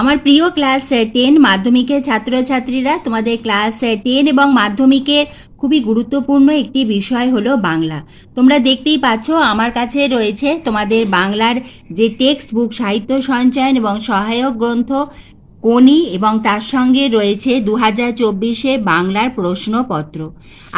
আমার প্রিয় class ten মাধ্যমিকের ছাত্রছাত্রীরা, তোমাদের ক্লাস টেন এবং মাধ্যমিকের খুবই গুরুত্বপূর্ণ একটি বিষয় হলো বাংলা। তোমরা দেখতেই পাচ্ছ, আমার কাছে রয়েছে তোমাদের বাংলার যে টেক্সট বুক সাহিত্য সঞ্চয়ন এবং সহায়ক গ্রন্থ কোনি এবং তার সঙ্গে রয়েছে দু হাজার চব্বিশের বাংলার প্রশ্নপত্র।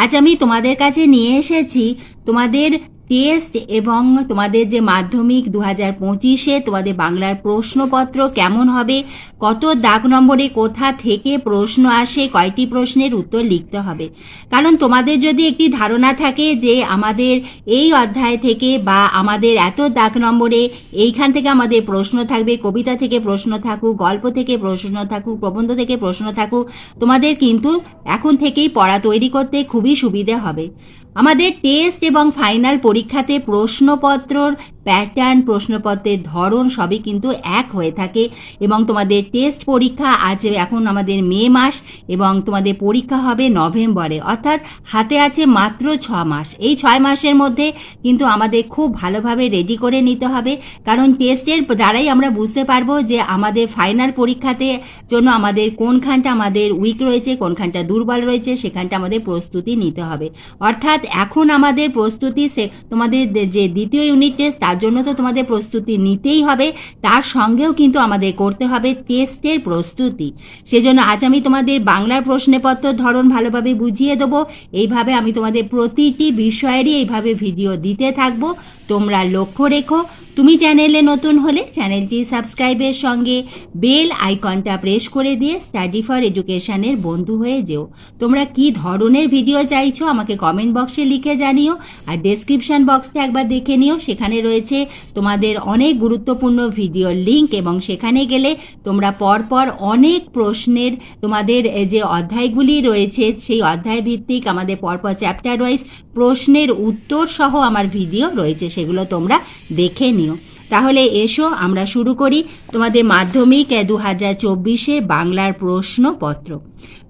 আজ আমি তোমাদের কাছে নিয়ে এসেছি তোমাদের টেস্ট এবং তোমাদের যে মাধ্যমিক দু হাজার পঁচিশে তোমাদের বাংলার প্রশ্নপত্র কেমন হবে, কত দাগ নম্বরে কোথা থেকে প্রশ্ন আসে, কয়টি প্রশ্নের উত্তর লিখতে হবে। কারণ তোমাদের যদি একটি ধারণা থাকে যে আমাদের এই অধ্যায় থেকে বা আমাদের এত দাগ নম্বরে এইখান থেকে আমাদের প্রশ্ন থাকবে, কবিতা থেকে প্রশ্ন থাকুক, গল্প থেকে প্রশ্ন থাকুক, প্রবন্ধ থেকে প্রশ্ন থাকুক, তোমাদের কিন্তু এখন থেকেই পড়া তৈরি করতে খুবই সুবিধে হবে। আমাদের টেস্ট এবং ফাইনাল পরীক্ষাতে প্রশ্নপত্রর প্যাটার্ন প্রশ্নপত্রের ধরন সবই কিন্তু এক হয়ে থাকে এবং তোমাদের টেস্ট পরীক্ষা আছে এখন আমাদের মে মাস এবং তোমাদের পরীক্ষা হবে নভেম্বরে। অর্থাৎ হাতে আছে মাত্র ছ মাস। এই ছয় মাসের মধ্যে কিন্তু আমাদের খুব ভালোভাবে রেডি করে নিতে হবে। কারণ টেস্টের দ্বারাই আমরা বুঝতে পারব যে আমাদের ফাইনাল পরীক্ষাতে জন্য আমাদের কোনখানটা আমাদের উইক রয়েছে, কোনখানটা দুর্বল রয়েছে, সেখানটা আমাদের প্রস্তুতি নিতে হবে। অর্থাৎ এখন আমাদের প্রস্তুতি সে তোমাদের যে দ্বিতীয় ইউনিট টেস্ট তার জন্য তো তোমাদের প্রস্তুতি নিতেই হবে। তার সঙ্গেও কিন্তু আমাদের করতে হবে টেস্টের প্রস্তুতি। সেজন্য আজ আমি তোমাদের বাংলার প্রশ্নপত্র ধরন ভালোভাবে বুঝিয়ে দেবো। এইভাবে আমি তোমাদের প্রতিটি বিষয়েরই এইভাবে ভিডিও দিতে থাকব। তোমরা লক্ষ্য রেখো। তুমি চ্যানেলে নতুন হলে চ্যানেলটি সাবস্ক্রাইবের সঙ্গে বেল আইকনটা প্রেস করে দিয়ে স্টাডি ফর এডুকেশনের বন্ধু হয়ে যেও। তোমরা কি ধরনের ভিডিও চাইছো আমাকে কমেন্ট বক্সে লিখে জানিও আর ডেসক্রিপশন বক্সটা একবার দেখে নিও। সেখানে রয়েছে তোমাদের অনেক গুরুত্বপূর্ণ ভিডিও লিংক এবং সেখানে গেলে তোমরা পরপর অনেক প্রশ্নের তোমাদের যে অধ্যায়গুলি রয়েছে, সেই অধ্যায় ভিত্তিক আমাদের পরপর চ্যাপ্টার ওয়াইজ প্রশ্নের উত্তর সহ আমার ভিডিও রয়েছে, সেগুলো তোমরা দেখে নিও। তাহলে এসো, আমরা শুরু করি তোমাদের মাধ্যমিক দু হাজার চব্বিশের বাংলার প্রশ্নপত্র।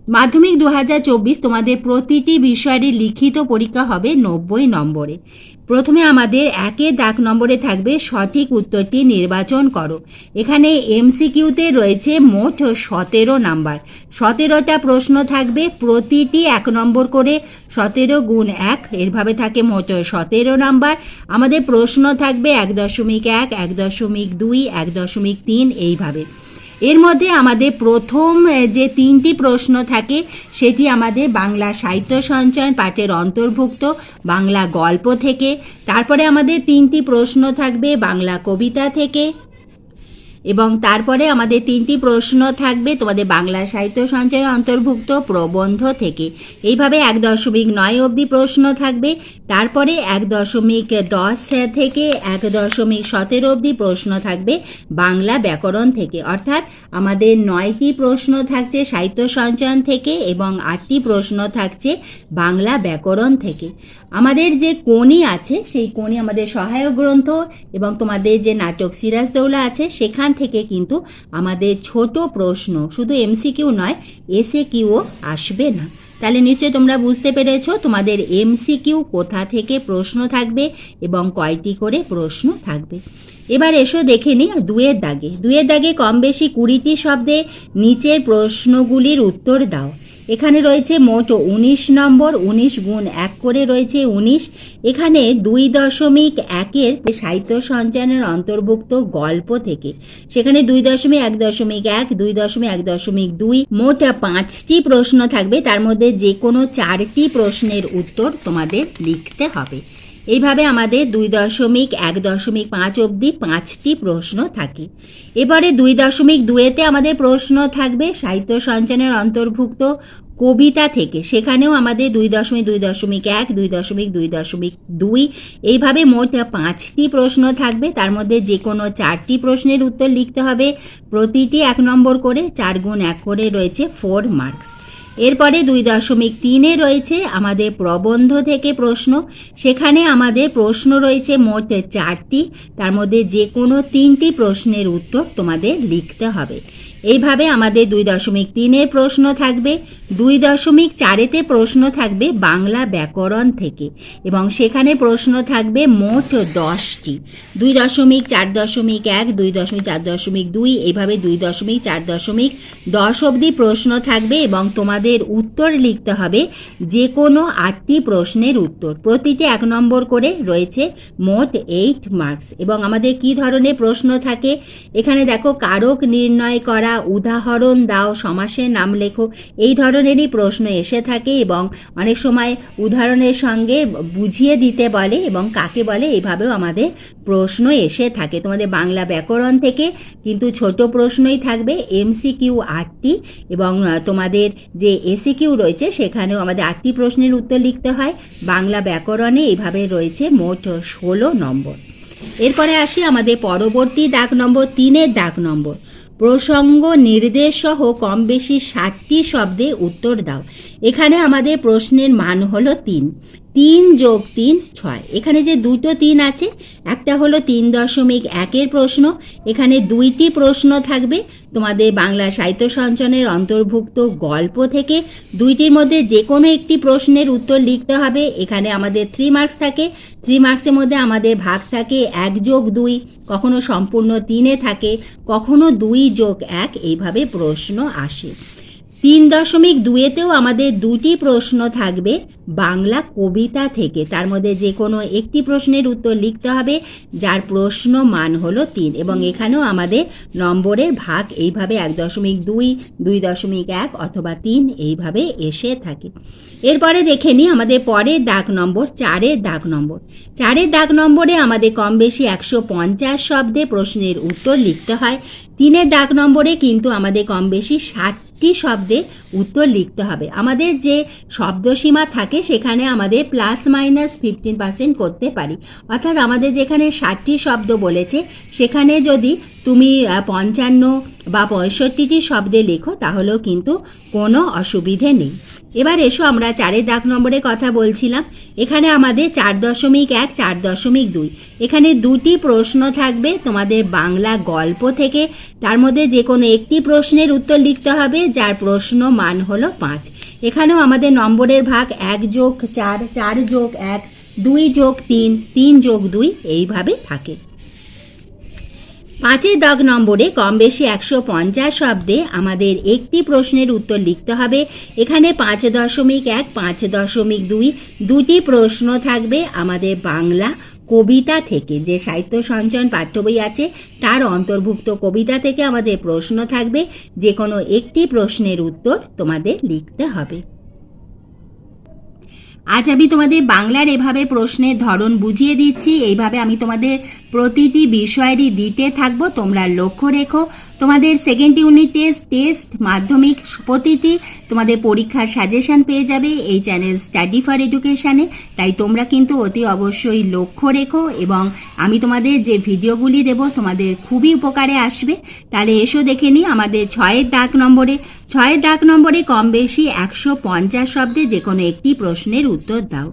মাধ্যমিক দু হাজার চব্বিশ তোমাদের প্রতিটি বিষয়েরই লিখিত পরীক্ষা হবে নব্বই নম্বরে। প্রথমে আমাদের একের দাগ নম্বরে থাকবে সঠিক উত্তরটি নির্বাচন করো। এখানে এমসিকিউতে রয়েছে মোট সতেরো নাম্বার। সতেরোটা প্রশ্ন থাকবে, প্রতিটি এক নম্বর করে সতেরো গুণ এক, এরভাবে থাকে মোট সতেরো নাম্বার। আমাদের প্রশ্ন থাকবে এক দশমিক এক এক দশমিক দুই, এক দশমিক তিন, এইভাবে। এর মধ্যে আমাদের প্রথম যে তিনটি প্রশ্ন থাকে, সেটি আমাদের বাংলা সাহিত্য সঞ্চয়ন পাঠের অন্তর্ভুক্ত, বাংলা গল্প থেকে। তারপরে আমাদের তিনটি প্রশ্ন থাকবে বাংলা কবিতা থেকে। এবং তারপরে আমাদের তিনটি প্রশ্ন থাকবে তোমাদের বাংলা সাহিত্য সঞ্চয়ের অন্তর্ভুক্ত প্রবন্ধ থেকে। এইভাবে এক দশমিক নয় অবধি প্রশ্ন থাকবে। তারপরে এক দশমিক দশ থেকে এক দশমিক সতেরো অবধি প্রশ্ন থাকবে বাংলা ব্যাকরণ থেকে। অর্থাৎ আমাদের নয়টি প্রশ্ন থাকছে সাহিত্য সঞ্চয়ন থেকে এবং আটটি প্রশ্ন থাকছে বাংলা ব্যাকরণ থেকে। আমাদের যে কোনি আছে, সেই কোনি আমাদের সহায়ক গ্রন্থ এবং তোমাদের যে নাটক সিরাজদৌলা আছে, সেখান থেকে কিন্তু আমাদের ছোট প্রশ্ন, শুধু এমসিকিউ নয় এসে কিউও আসবে না। তাহলে নিশ্চয়ই তোমরা বুঝতে পেরেছ তোমাদের এমসিকিউ কোথা থেকে প্রশ্ন থাকবে এবং কয়টি করে প্রশ্ন থাকবে। এবার এসো দেখে নিই দুয়ের দাগে। দুয়ের দাগে কম বেশি কুড়িটি শব্দে নিচের প্রশ্নগুলির উত্তর দাও। এখানে রয়েছে মোট উনিশ নম্বর, উনিশ গুণ এক করে রয়েছে উনিশ। এখানে দুই দশমিক একের সাহিত্য সঞ্চয়নের অন্তর্ভুক্ত গল্প থেকে। সেখানে দুই দশমিক এক দশমিক এক, দুই দশমিক এক দশমিক দুই, মোট পাঁচটি প্রশ্ন থাকবে। তার মধ্যে যে কোনো চারটি প্রশ্নের উত্তর তোমাদের লিখতে হবে। এইভাবে আমাদের দুই দশমিক এক দশমিক পাঁচ অবধি পাঁচটি প্রশ্ন থাকে। এবারে দুই দশমিক দুয়েতে আমাদের প্রশ্ন থাকবে, সাহিত্য সঞ্চয়নের অন্তর্ভুক্ত কবিতা থেকে। সেখানেও আমাদের দুই দশমিক দুই দশমিক এক, দুই দশমিক দুই দশমিক দুই, এইভাবে মোট পাঁচটি প্রশ্ন থাকবে। তার মধ্যে যে কোনো চারটি প্রশ্নের উত্তর লিখতে হবে। প্রতিটি এক নম্বর করে চার গুণ এক করে রয়েছে ফোর মার্কস এরপরে দুই দশমিক তিনে রয়েছে আমাদের প্রবন্ধ থেকে প্রশ্ন। সেখানে আমাদের প্রশ্ন রয়েছে মোট চারটি। তার মধ্যে যে কোনো তিনটি প্রশ্নের উত্তর তোমাদের লিখতে হবে। এইভাবে আমাদের দুই দশমিক তিনের প্রশ্ন থাকবে, দুই দশমিক চারেতে প্রশ্ন থাকবে বাংলা ব্যাকরণ থেকে এবং সেখানে প্রশ্ন থাকবে মোট দশটি। দুই দশমিক চার দশমিক এক, দুই দশমিক চার দশমিক দুই, এইভাবে দুই দশমিক চার দশমিক দশ অবধি প্রশ্ন থাকবে এবং তোমাদের উত্তর লিখতে হবে যে কোনো আটটি প্রশ্নের উত্তর। প্রতিটি এক নম্বর করে রয়েছে মোট এইট মার্কস এবং আমাদের কি ধরনের প্রশ্ন থাকে? এখানে দেখো কারক নির্ণয় করা উদাহরণ দাও সমাসের নাম লেখো। এই ধরনেরই প্রশ্ন এসে থাকে এবং অনেক সময় উদাহরণের সঙ্গে বুঝিয়ে দিতে বলে এবং কাকে বলে এভাবেও আমাদের প্রশ্ন এসে থাকে। তোমাদের বাংলা ব্যাকরণ থেকে কিন্তু ছোট প্রশ্নই থাকবে, এমসিকিউ আটটি এবং তোমাদের যে এসিকিউ রয়েছে সেখানেও আমাদের আটটি প্রশ্নের উত্তর লিখতে হয়। বাংলা ব্যাকরণে এইভাবে রয়েছে মোট ষোলো নম্বর। এরপরে আসি আমাদের পরবর্তী ডাক নম্বর, তিনের ডাক নম্বর। প্রসঙ্গ নির্দেশ সহ কম বেশি ষাটটি শব্দে উত্তর দাও। এখানে আমাদের প্রশ্নের মান হলো তিন। তিন যোগ তিন, ছয়। এখানে যে দুটো তিন আছে, একটা হলো তিন দশমিক একের প্রশ্ন। এখানে দুইটি প্রশ্ন থাকবে। তোমাদের বাংলা সাহিত্য সঞ্চনের অন্তর্ভুক্ত গল্প থেকে দুইটির মধ্যে যে কোনো একটি প্রশ্নের উত্তর লিখতে হবে। এখানে আমাদের থ্রি মার্কস থাকে। থ্রি মার্কসের মধ্যে আমাদের ভাগ থাকে এক যোগ দুই। কখনো সম্পূর্ণ তিনে থাকে, কখনো দুই যোগ এক। এইভাবে প্রশ্ন আসে। তিন দশমিক দুয়েতেও আমাদের দুটি প্রশ্ন থাকবে, বাংলা কবিতা থেকে। তার মধ্যে যে কোনো একটি প্রশ্নের উত্তর লিখতে হবে, যার প্রশ্ন মান হলো তিন। এবং এখানেও আমাদের নম্বরের ভাগ এইভাবে এক দশমিক দুই দুই দশমিক এক অথবা তিন এইভাবে এসে থাকে। এরপরে দেখে নিই আমাদের পরের ডাক নম্বর, চারের ডাক নম্বর। চারের ডাক নম্বরে আমাদের কম বেশি একশো পঞ্চাশ শব্দে প্রশ্নের উত্তর লিখতে হয়। তিনের ডাক নম্বরে কিন্তু আমাদের কম বেশি ষাটটি শব্দে উত্তর লিখতে হবে। আমাদের যে শব্দসীমা থাকে, সেখানে আমাদের প্লাস মাইনাস ফিফটিন পার্সেন্ট করতে পারি। অর্থাৎ আমাদের যেখানে ষাটটি শব্দ বলেছে, সেখানে যদি তুমি পঞ্চান্ন বা পঁয়ষট্টিটি শব্দে লেখো, তাহলেও কিন্তু কোনো অসুবিধে নেই। এবার এসো, আমরা চারের দাগ নম্বরে কথা বলছিলাম। এখানে আমাদের চার দশমিক এক, চার দশমিক দুই। এখানে দুটি প্রশ্ন থাকবে তোমাদের বাংলা গল্প থেকে। তার মধ্যে যে কোনো একটি প্রশ্নের উত্তর লিখতে হবে, যার প্রশ্ন মান হলো পাঁচ। এখানেও আমাদের নম্বরের ভাগ এক যোগ চার চার যোগ এক, দুই যোগ তিন তিন যোগ দুই, এইভাবে থাকে। পাঁচের দাগ নম্বরে কম বেশি একশো পঞ্চাশ শব্দে আমাদের একটি প্রশ্নের উত্তর লিখতে হবে। এখানে পাঁচ দশমিক এক, পাঁচ দশমিক দুই, দুটি প্রশ্ন থাকবে আমাদের বাংলা কবিতা থেকে। যে সাহিত্য সঞ্চয়ন পাঠ্য বই আছে, তার অন্তর্ভুক্ত কবিতা থেকে আমাদের প্রশ্ন থাকবে। যে কোনো একটি প্রশ্নের উত্তর তোমাদের লিখতে হবে। আজ আমি তোমাদের বাংলার এভাবে প্রশ্নের ধরন বুঝিয়ে দিচ্ছি। এইভাবে আমি তোমাদের প্রতিটি বিষয়েরই দিতে থাকব। তোমরা লক্ষ্য রেখো। তোমাদের সেকেন্ড ইউনিট টেস্ট টেস্ট মাধ্যমিক, প্রতিটি তোমাদের পরীক্ষার সাজেশন পেয়ে যাবে এই চ্যানেল স্টাডি ফর এডুকেশানে তাই তোমরা কিন্তু অতি অবশ্যই লক্ষ্য রেখো এবং আমি তোমাদের যে ভিডিওগুলি দেব তোমাদের খুবই উপকারে আসবে। তাহলে এসো দেখে নিই আমাদের ছয়ের ডাক নম্বরে। ছয়ের ডাক নম্বরে কম বেশি একশো পঞ্চাশ শব্দে যে কোনো একটি প্রশ্নের উত্তর দাও।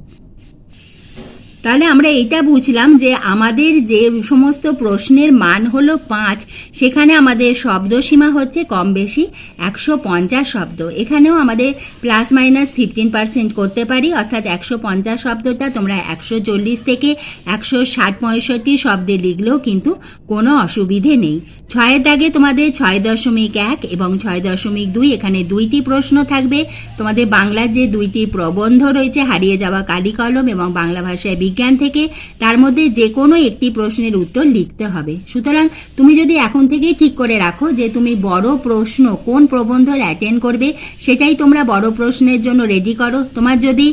তাহলে আমরা এইটা বুঝলাম যে আমাদের যে সমস্ত প্রশ্নের মান হলো পাঁচ, সেখানে আমাদের শব্দসীমা হচ্ছে কম বেশি একশো পঞ্চাশ শব্দ। এখানেও আমাদের প্লাস মাইনাস ফিফটিন পার্সেন্ট করতে পারি, অর্থাৎ একশো পঞ্চাশ শব্দটা তোমরা একশো চল্লিশ থেকে একশো ষাট পঁয়ষট্টি শব্দে লিখলেও কিন্তু কোনো অসুবিধে নেই। ছয়ের দাগে তোমাদের ছয় দশমিক এক এবং ছয় দশমিক দুই, এখানে দুইটি প্রশ্ন থাকবে। তোমাদের বাংলার যে দুইটি প্রবন্ধ রয়েছে, হারিয়ে যাওয়া কালি কলম এবং বাংলা ভাষায় বিজ্ঞান থেকে, তার মধ্যে যে কোনো একটি প্রশ্নের উত্তর লিখতে হবে। সুতরাং তুমি যদি এখন থেকেই ঠিক করে রাখো যে তুমি বড় প্রশ্ন কোন প্রবন্ধ অ্যাটেন্ড করবে, সেটাই তোমরা বড় প্রশ্নের জন্য রেডি করো। তোমার যদি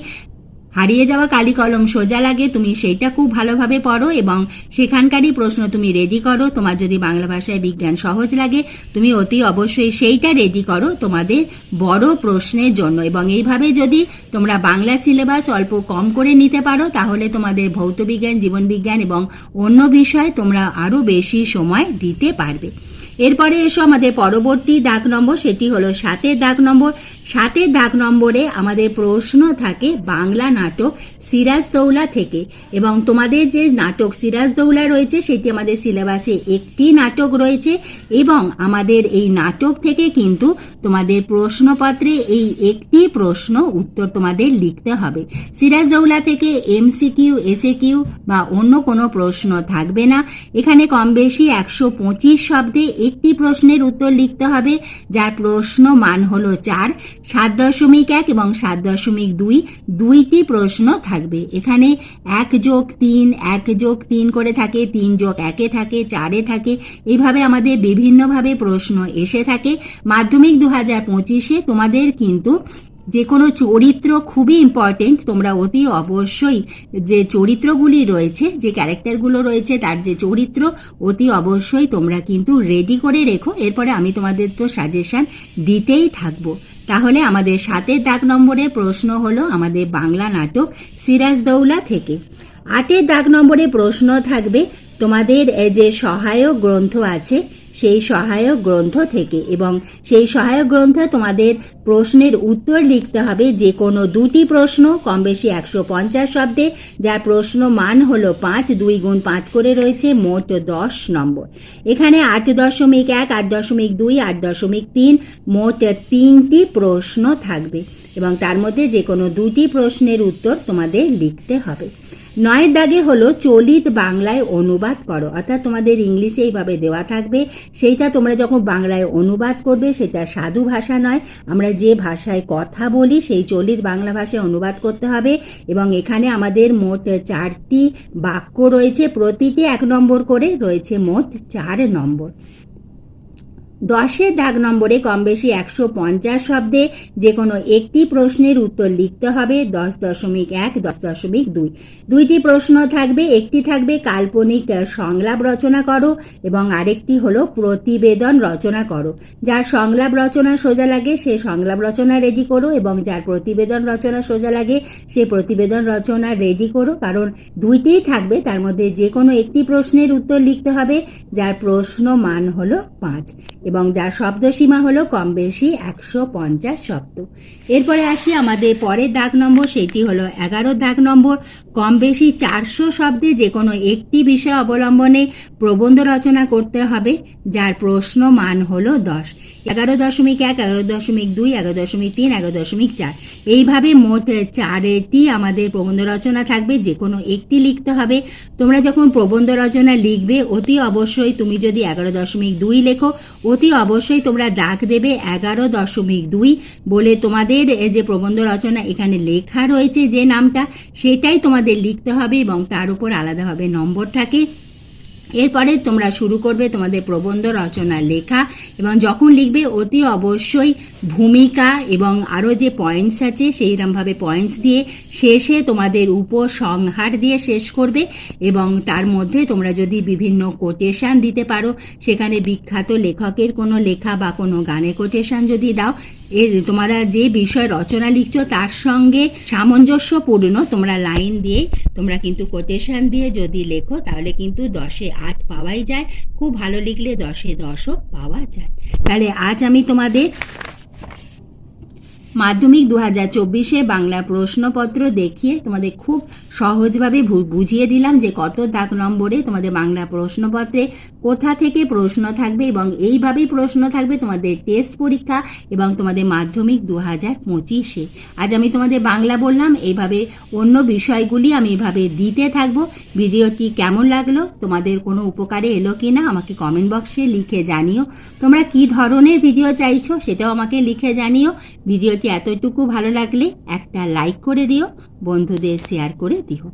হারিয়ে যাওয়া কালি কলম সোজা লাগে, তুমি সেইটা খুব ভালোভাবে পড়ো এবং সেখানকারই প্রশ্ন তুমি রেডি করো। তোমার যদি বাংলা ভাষায় বিজ্ঞান সহজ লাগে, তুমি অতি অবশ্যই সেইটা রেডি করো তোমাদের বড় প্রশ্নের জন্য। এবং এইভাবে যদি তোমরা বাংলা সিলেবাস অল্প কম করে নিতে পারো, তাহলে তোমাদের ভৌতবিজ্ঞান জীবনবিজ্ঞান এবং অন্য বিষয়ে তোমরা আরও বেশি সময় দিতে পারবে। এরপরে এসো আমাদের পরবর্তী দাগ নম্বর, সেটি হলো সাতের দাগ নম্বর। সাতের দাগ নম্বরে আমাদের প্রশ্ন থাকে বাংলা নাটক সিরাজদৌলা থেকে। এবং তোমাদের যে নাটক সিরাজদৌলা রয়েছে, সেটি আমাদের সিলেবাসে একটি নাটক রয়েছে। এবং আমাদের এই নাটক থেকে কিন্তু তোমাদের প্রশ্নপত্রে এই একটি প্রশ্ন উত্তর তোমাদের লিখতে হবে। সিরাজদৌলা থেকে এমসিকিউ এসএ কিউ বা অন্য কোনো প্রশ্ন থাকবে না। এখানে কম বেশি একশো পঁচিশ শব্দে একটি প্রশ্নের উত্তর লিখতে হবে। যার প্রশ্ন মান হলো চার। সাত দশমিক এক এবং সাত দশমিক দুই, দুইটি প্রশ্ন থাকবে। এখানে এক যোগ তিন, এক যোগ তিন করে থাকে, তিন যোগ একে থাকে, চারে থাকে। এইভাবে আমাদের বিভিন্নভাবে প্রশ্ন এসে থাকে। মাধ্যমিক দু হাজার পঁচিশে তোমাদের কিন্তু যে কোনো চরিত্র খুবই ইম্পর্টেন্ট তোমরা অতি অবশ্যই যে চরিত্রগুলি রয়েছে, যে ক্যারেক্টারগুলো রয়েছে, তার যে চরিত্র, অতি অবশ্যই তোমরা কিন্তু রেডি করে রেখো। এরপরে আমি তোমাদের তো সাজেশন দিতেই থাকব। তাহলে আমাদের সাতের দাগ নম্বরে প্রশ্ন হলো আমাদের বাংলা নাটক সিরাজদৌলা থেকে। আটের দাগ নম্বরে প্রশ্ন থাকবে, তোমাদের যে সহায়ক গ্রন্থ আছে সেই সহায়ক গ্রন্থ থেকে এবং সেই সহায়ক গ্রন্থে তোমাদের প্রশ্নের উত্তর লিখতে হবে যে কোনো দুটি প্রশ্ন, কম বেশি একশো পঞ্চাশ শব্দে, যার প্রশ্ন মান হলো পাঁচ, দুই গুণ পাঁচ করে রয়েছে, মোট দশ নম্বর। এখানে আট দশমিক এক, আট দশমিক দুই, আট দশমিক তিন, মোট তিনটি প্রশ্ন থাকবে এবং তার মধ্যে যে কোনো দুটি প্রশ্নের উত্তর তোমাদের লিখতে হবে। নয়ের দাগে হলো চলিত বাংলায় অনুবাদ করো। অর্থাৎ তোমাদের ইংলিশে এইভাবে দেওয়া থাকবে, সেইটা তোমরা যখন বাংলায় অনুবাদ করবে, সেটা সাধু ভাষা নয়। আমরা যে ভাষায় কথা বলি, সেই চলিত বাংলা ভাষায় অনুবাদ করতে হবে। এবং এখানে আমাদের মোট চারটি বাক্য রয়েছে, প্রতিটি এক নম্বর করে রয়েছে মোট চার নম্বর। দশের দাগ নম্বরে কম বেশি একশো পঞ্চাশ শব্দে যে কোনো একটি প্রশ্নের উত্তর লিখতে হবে দশ দশমিক এক, দশ দশমিক দুই। দুইটি প্রশ্ন থাকবে, একটি থাকবে কাল্পনিক সংলাপ রচনা করো এবং আরেকটি হলো প্রতিবেদন রচনা করো। যার সংলাপ রচনা সোজা লাগে, সে সংলাপ রচনা রেডি করো এবং যার প্রতিবেদন রচনা সোজা লাগে, সে প্রতিবেদন রচনা রেডি করো। কারণ দুইটিই থাকবে, তার মধ্যে যে কোনো একটি প্রশ্নের উত্তর লিখতে হবে, যার প্রশ্ন মান হলো পাঁচ। এবং যার শব্দসীমা হলো কম বেশি একশো পঞ্চাশ শব্দ। এরপরে আসি আমাদের পরের দাগ নম্বর, সেটি হলো এগারো দাগ নম্বর। কম বেশি চারশো শব্দে যে কোনো একটি বিষয় অবলম্বনে প্রবন্ধ রচনা করতে হবে, যার প্রশ্ন মান হলো দশ। এগারো দশমিক এক, এগারো দশমিক দুই, এগারো দশমিক তিন, এগারো দশমিক চার। এইভাবে মোট চারটি আমাদের প্রবন্ধ রচনা থাকবে যে কোনো একটি লিখতে হবে। তোমরা যখন প্রবন্ধ রচনা লিখবে, অতি অবশ্যই তুমি যদি এগারো দশমিক দুই লেখো অতি অবশ্যই তোমরা ডাক দেবে এগারো দশমিক দুই বলে তোমাদের যে প্রবন্ধ রচনা এখানে লেখা রয়েছে যে নামটা, সেটাই তোমাদের লিখতে হবে এবং তার উপর আলাদাভাবে নম্বর থাকে। এরপরে তোমরা শুরু করবে তোমাদের প্রবন্ধ, রচনা, লেখা এবং যখন লিখবে অতি অবশ্যই ভূমিকা এবং আরও যে পয়েন্টস আছে সেইরকমভাবে পয়েন্টস দিয়ে শেষে তোমাদের উপসংহার দিয়ে শেষ করবে এবং তার মধ্যে তোমরা যদি বিভিন্ন কোটেশান দিতে পারো, সেখানে বিখ্যাত লেখকের কোনো লেখা বা কোনো গানে কোটেশান যদি দাও এর তোমরা যে বিষয় রচনা লিখছো তার সঙ্গে সামঞ্জস্যপূর্ণ তোমরা লাইন দিয়ে তোমরা কিন্তু কোটেশন দিয়ে যদি লেখো, তাহলে কিন্তু দশে আট পাওয়াই যায়। খুব ভালো লিখলে দশে দশও পাওয়া যায়। তাহলে আজ আমি তোমাদের মাধ্যমিক দু হাজার চব্বিশে বাংলা প্রশ্নপত্র দেখিয়ে তোমাদের খুব সহজভাবে বুঝিয়ে দিলাম যে কত দাগ নম্বরে তোমাদের বাংলা প্রশ্নপত্রে কোথা থেকে প্রশ্ন থাকবে এবং এইভাবেই প্রশ্ন থাকবে তোমাদের টেস্ট পরীক্ষা এবং তোমাদের মাধ্যমিক দু হাজার পঁচিশে। আজ আমি তোমাদের বাংলা বললাম, এইভাবে অন্য বিষয়গুলি আমি এভাবে দিতে থাকব। ভিডিওটি কেমন লাগল, তোমাদের কোনো উপকারে এলো কি না আমাকে কমেন্ট বক্সে লিখে জানিও। তোমরা কি ধরনের ভিডিও চাইছো সেটাও আমাকে লিখে জানিও। ভিডিওটি এতটুকু ভালো লাগলে একটা লাইক করে দিও, বন্ধুদের শেয়ার করে দিও।